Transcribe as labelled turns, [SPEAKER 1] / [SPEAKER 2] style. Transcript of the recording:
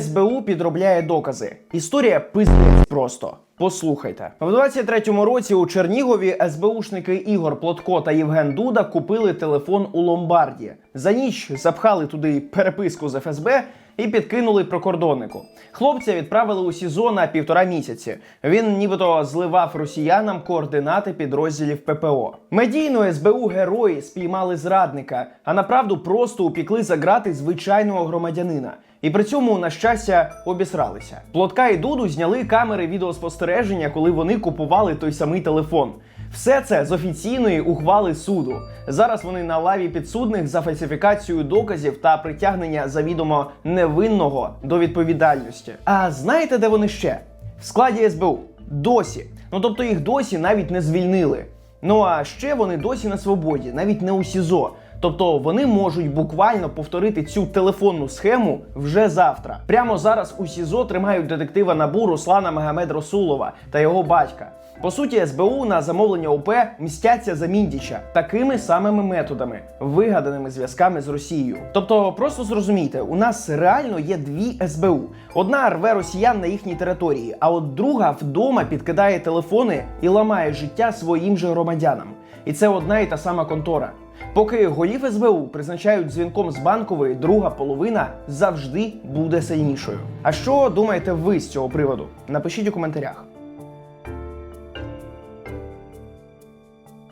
[SPEAKER 1] СБУ підробляє докази. Історія пиздець просто. Послухайте, в 23-му році у Чернігові СБУшники Ігор Плотко та Євген Дуда купили телефон у ломбарді. За ніч запхали туди переписку з ФСБ і підкинули прикордоннику. Хлопця відправили у СІЗО на півтора місяці. Він нібито зливав росіянам координати підрозділів ППО. Медійно СБУ герої спіймали зрадника, а направду просто упікли за грати звичайного громадянина. І при цьому, на щастя, обісралися. Плотка і Дуду зняли камери відеоспостереження, коли вони купували той самий телефон. Все це з офіційної ухвали суду. Зараз вони на лаві підсудних за фальсифікацію доказів та притягнення завідомо невинного до відповідальності. А знаєте, де вони ще? В складі СБУ. Досі. Ну тобто їх досі навіть не звільнили. Ну а ще вони досі на свободі, навіть не у СІЗО. Тобто вони можуть буквально повторити цю телефонну схему вже завтра. Прямо зараз у СІЗО тримають детектива набу Руслана Магомед Расулова та його батька. По суті, СБУ на замовлення ОП мстяться за Міндіча такими самими методами, вигаданими зв'язками з Росією. Тобто, просто зрозумійте, у нас реально є дві СБУ. Одна рве росіян на їхній території, а от друга вдома підкидає телефони і ламає життя своїм же громадянам. І це одна і та сама контора. Поки голів СБУ призначають дзвінком з банкової, друга половина завжди буде сильнішою. А що думаєте ви з цього приводу? Напишіть у коментарях.